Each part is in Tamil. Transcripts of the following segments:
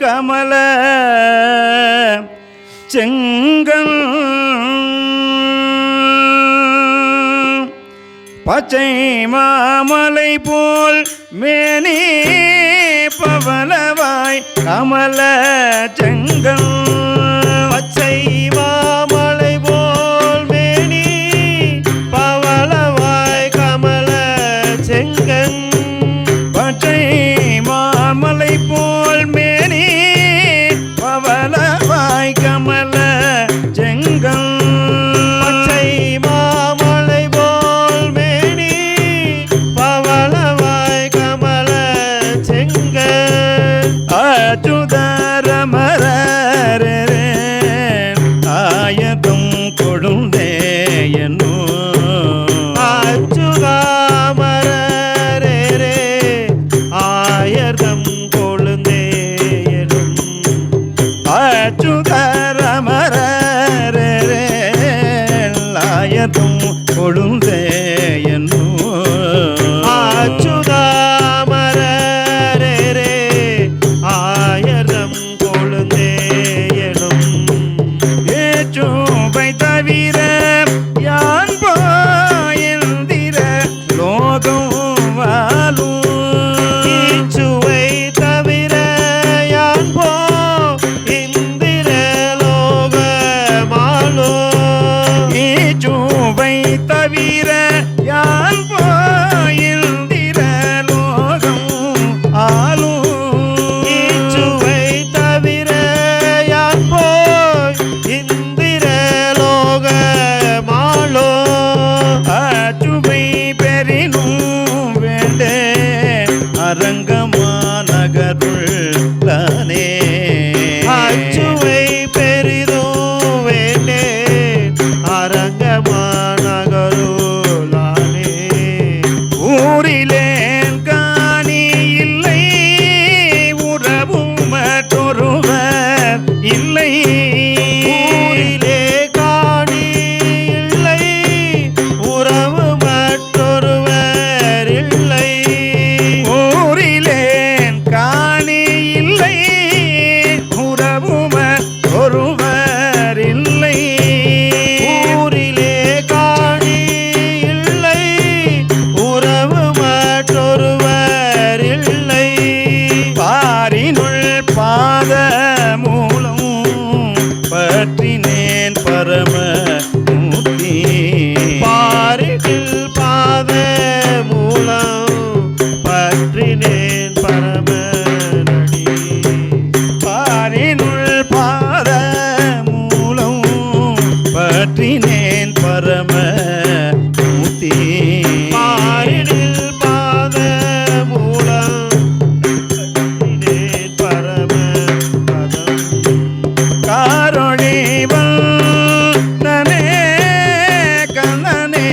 கமல செங்கல் பச்சை மாமலை போல் மேனி பவலவாய் கமல செங்கல் பச்சை மாமலை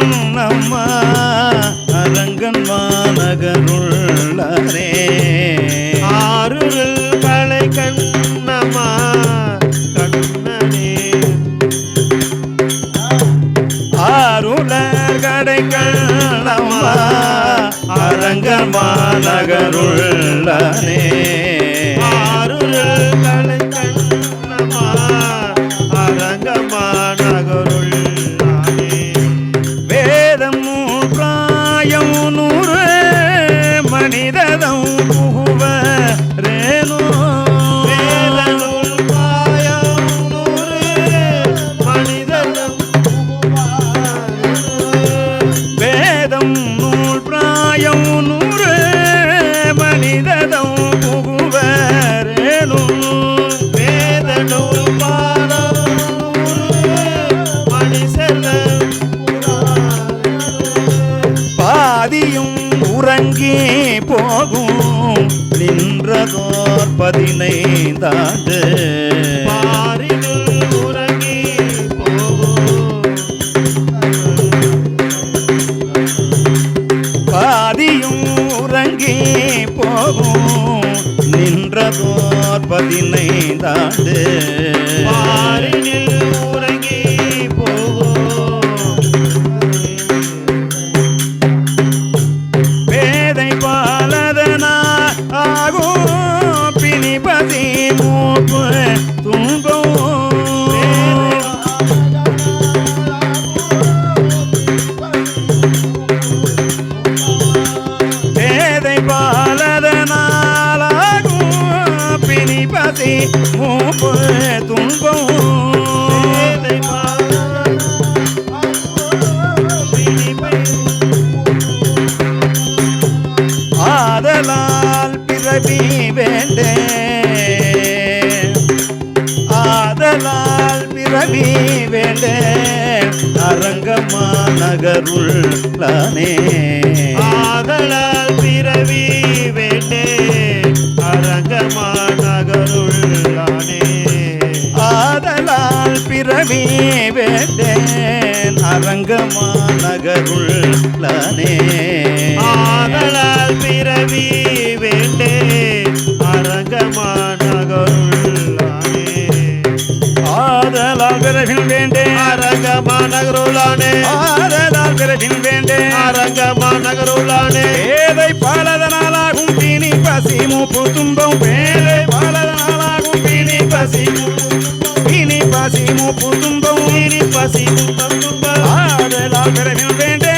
அம்மா அரங்கன் மாநகருள்ளரே. ஆறுதல் கலை கண்ணம்மா கண்ணனே. ஆறுலர் கடை கண்ணம்மா அரங்கன் போகும். நின்றதோர் பதினைந்தாண்டு நகருள்ளானே ஆதலால் பிறவி வேண்டே அரங்கமா நகருள்ளானே ஆதலால் பிறவி வேண்டேன் அரங்கமா நகருள்ளானே ஆதலால் பிறவி வேண்டே அரங்கமா நகருள்ளானே ஆதலால் பிறவில் வேண்டேன் அரங்கமா நகருளானே ஆதலால் பிறவில் வேண்டேன் அரங்கமா நகருளானே பேதை பாலதனாலாகும் பீனி பசி மூப்பு துன்பம். பேதை பாலதனாலாகும் பீனி பசி பீனி பசி மூப்பு துன்பம். இனி பசி துன்பம் துன்பம். ஆதலால் பிறவில் வேண்டேன்